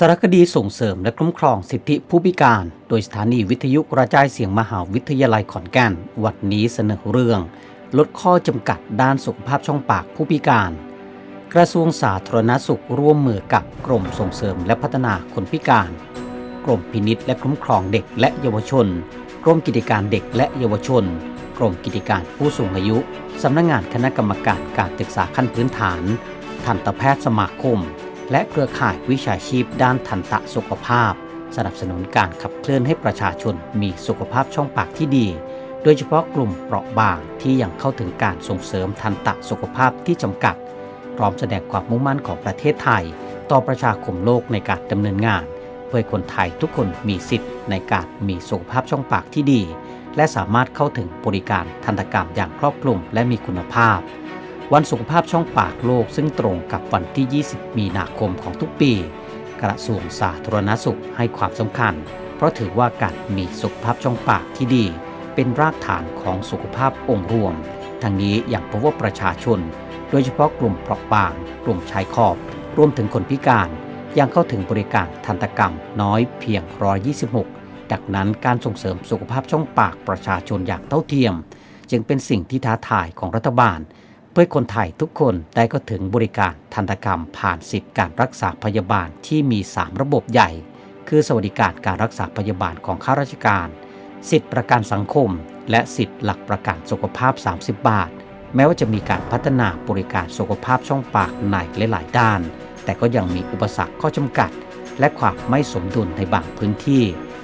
สารคดีส่งเสริมและคุ้มครองสิทธิผู้พิการ โดยสถานีวิทยุกระจายเสียงมหาวิทยาลัยขอนแก่น วันนี้เสนอเรื่อง ลดข้อจำกัดด้านสุขภาพช่องปากผู้พิการ กระทรวงสาธารณสุขร่วมมือกับกรมส่งเสริมและพัฒนาคนพิการ กรมพินิษและคุ้มครองเด็กและเยาวชน กรมกิจการเด็กและเยาวชน กรมกิจการผู้สูงอายุสำนักงงานคณะกรรมการการศึกษาขั้นพื้นฐานทันตแพทย์สมาคม และเครือข่ายวิชาชีพด้านทันตสุขภาพ สนับสนุนการขับเคลื่อนให้ประชาชนมีสุขภาพช่องปากที่ดี โดยเฉพาะกลุ่มเปราะบางที่ยังเข้าถึงการส่งเสริมทันตสุขภาพที่จำกัด พร้อมแสดงความมุ่งมั่นของประเทศไทย ต่อประชาคมโลกในการดำเนินงาน เพื่อคนไทยทุกคนมีสิทธิ์ในการมีสุขภาพช่องปากที่ดี และสามารถเข้าถึงบริการทันตกรรมอย่างครอบคลุมและมีคุณภาพ วันสุขภาพช่องปากโลกซึ่งตรงกับวันที่ 20 มีนาคมของทุกปี กระทรวงสาธารณสุขให้ความสำคัญ เพราะถือว่าการมีสุขภาพช่องปากที่ดี เป็นรากฐานของสุขภาพองค์รวม ทั้งนี้อย่างพบว่าประชาชน โดยเฉพาะกลุ่มเปราะบาง กลุ่มชายขอบ รวมถึงคนพิการยังเข้าถึงบริการทันตกรรมน้อยเพียง126ดังนั้นการส่งเสริมสุขภาพช่องปากประชาชนอย่างเท่าเทียม จึงเป็นสิ่งที่ท้าทายของรัฐบาล พื่อคนไทยทุกคนได้เข้าถึงบริการทันตกรรมผ่านสิทธิการรักษาพยาบาลที่มี 3 ระบบใหญ่ คือสวัสดิการการรักษาพยาบาลของข้าราชการ สิทธิประกันสังคม และสิทธิหลักประกันสุขภาพ 30 บาท แม้ว่าจะมีการพัฒนาบริการสุขภาพช่องปากในหลายๆด้าน แต่ก็ยังมีอุปสรรคข้อจำกัด และความไม่สมดุลในบางพื้นที่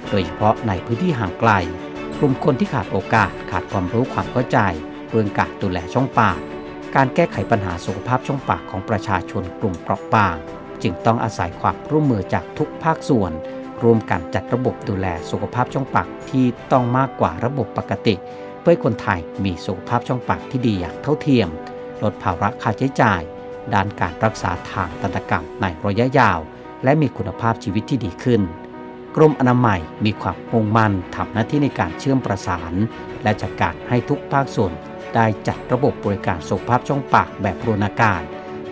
โดยเฉพาะในพื้นที่ห่างไกล กลุ่มคนที่ขาดโอกาสขาดความรู้ความเข้าใจ เรื่องการดูแลช่องปาก การแก้ไขปัญหาสุขภาพช่องปากของประชาชนกลุ่มเปราะบาง จึงต้องอาศัยความร่วมมือจากทุกภาคส่วนรวมกันจัดระบบดูแลสุขภาพช่องปากที่ต้องมากกว่าระบบปกติ เพื่อคนไทยมีสุขภาพช่องปากที่ดีอย่างเท่าเทียม ลดภาระค่าใช้จ่าย ด้านการรักษาทางตันตกรรมในระยะยาว และมีคุณภาพชีวิตที่ดีขึ้นกรมอนามัยมีความมุ่งมั่นทำหน้าที่ในการเชื่อมประสาน และจัดการให้ทุกภาคส่วน ได้จัดระบบบริการสุขภาพช่องปากแบบบูรณาการ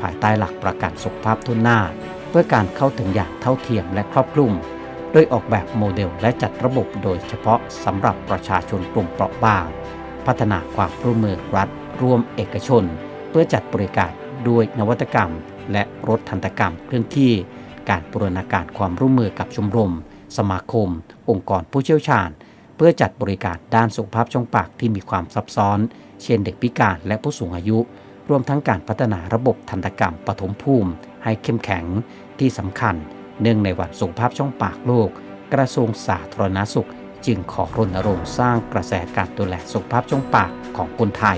ภายใต้หลักประกันสุขภาพทุนหน้า เพื่อการเข้าถึงอย่างเท่าเทียมและครอบคลุม โดยออกแบบโมเดลและจัดระบบโดยเฉพาะสำหรับประชาชนกลุ่มเปราะบาง พัฒนาความร่วมมือรัฐ ร่วมเอกชน เพื่อจัดบริการด้วยนวัตกรรม และรถทันตกรรมเคลื่อนที่ การบูรณาการความร่วมมือกับชมรม สมาคม องค์กรผู้เชี่ยวชาญ พื่อจัดบริการด้านสุขภาพช่องปากที่มีความซับซ้อน เช่นเด็กพิการและผู้สูงอายุ รวมทั้งการพัฒนาระบบทันตกรรมปฐมภูมิ ให้เข้มแข็งที่สำคัญ เนื่องในวันสุขภาพช่องปากโลก กระทรวงสาธารณสุข จึงขอรณรงค์สร้างกระแสการดูแลสุขภาพช่องปากของคนไทย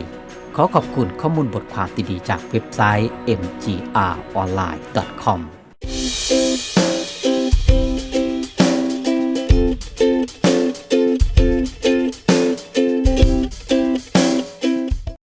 ขอขอบคุณข้อมูลบทความดีๆจากเว็บไซต์ mgronline.com